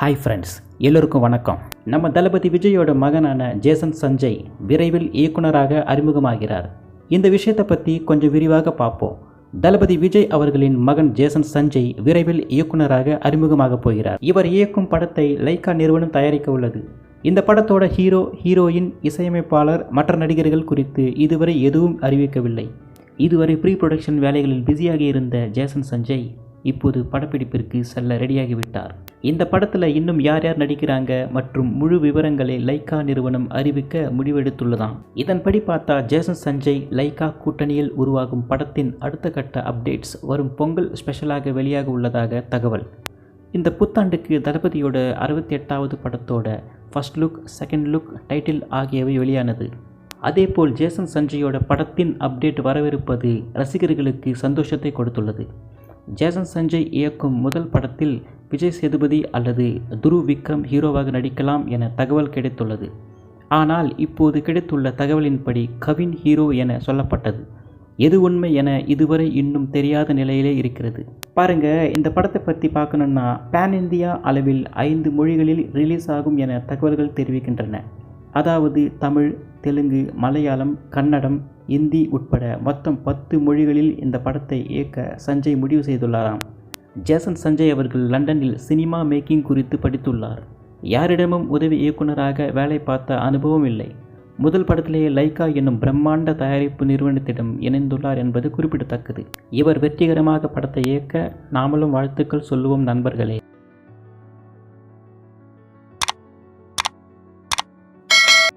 Hi friends எல்லோருக்கும் வணக்கம். நம்ம தளபதி விஜயோட மகனான ஜேசன் சஞ்சய் விரைவில் இயக்குனராக அறிமுகமாகிறார். இந்த விஷயத்தை பற்றி கொஞ்சம் விரிவாக பார்ப்போம். தளபதி விஜய் அவர்களின் மகன் ஜேசன் சஞ்சய் விரைவில் இயக்குனராக அறிமுகமாக போகிறார். இவர் இயக்கும் படத்தை லைக்கா நிறுவனம் தயாரிக்க உள்ளது. இந்த படத்தோட ஹீரோ ஹீரோயின் இசையமைப்பாளர் மற்ற நடிகர்கள் குறித்து இதுவரை எதுவும் அறிவிக்கவில்லை. இதுவரை ப்ரீ ப்ரொடக்ஷன் வேலைகளில் பிஸியாக இருந்த ஜேசன் சஞ்சய் இப்போது படப்பிடிப்பிற்கு செல்ல ரெடியாகிவிட்டார் இந்த படத்தில் இன்னும் யார் யார் நடிக்கிறாங்க மற்றும் முழு விவரங்களை லைக்கா நிறுவனம் அறிவிக்க முடிவெடுத்துள்ளதாம். இதன்படி பார்த்தா ஜேசன் சஞ்சய் லைக்கா கூட்டணியில் உருவாகும் படத்தின் அடுத்த கட்ட அப்டேட்ஸ் வரும் பொங்கல் ஸ்பெஷலாக வெளியாக உள்ளதாக தகவல். இந்த புத்தாண்டுக்கு தளபதியோட அறுபத்தி எட்டாவது படத்தோட first look second look title ஆகியவை வெளியானது. அதேபோல் ஜேசன் சஞ்சயோட படத்தின் அப்டேட் வரவிருப்பது ரசிகர்களுக்கு சந்தோஷத்தை கொடுத்துள்ளது. ஜேசன் சஞ்சய் இயக்கும் முதல் படத்தில் விஜய் சேதுபதி அல்லது துரு விக்ரம் ஹீரோவாக நடிக்கலாம் என தகவல் கிடைத்துள்ளது. ஆனால் இப்போது கிடைத்துள்ள தகவலின்படி கவின் ஹீரோ என சொல்லப்பட்டது. எது உண்மை என இதுவரை இன்னும் தெரியாத நிலையிலே இருக்கிறது. பாருங்க இந்த படத்தை பற்றி பார்க்கணுன்னா பேன் இந்தியா அளவில் ஐந்து மொழிகளில் ரிலீஸ் ஆகும் என தகவல்கள் தெரிவிக்கின்றன. அதாவது தமிழ் தெலுங்கு மலையாளம் கன்னடம் இந்தி உட்பட மொத்தம் பத்து மொழிகளில் இந்த படத்தை இயக்க சஞ்சய் முடிவு செய்துள்ளாராம். ஜேசன் சஞ்சய் அவர்கள் லண்டனில் சினிமா மேக்கிங் குறித்து படித்துள்ளார். யாரிடமும் உதவி இயக்குனராக வேலை பார்த்த அனுபவம் இல்லை. முதல் படத்திலேயே லைகா என்னும் பிரம்மாண்ட தயாரிப்பு நிறுவனத்திடம் இணைந்துள்ளார் என்பது குறிப்பிடத்தக்கது. இவர் வெற்றிகரமாக படத்தை இயக்க நாமளும் வாழ்த்துக்கள் சொல்லுவோம் நண்பர்களே.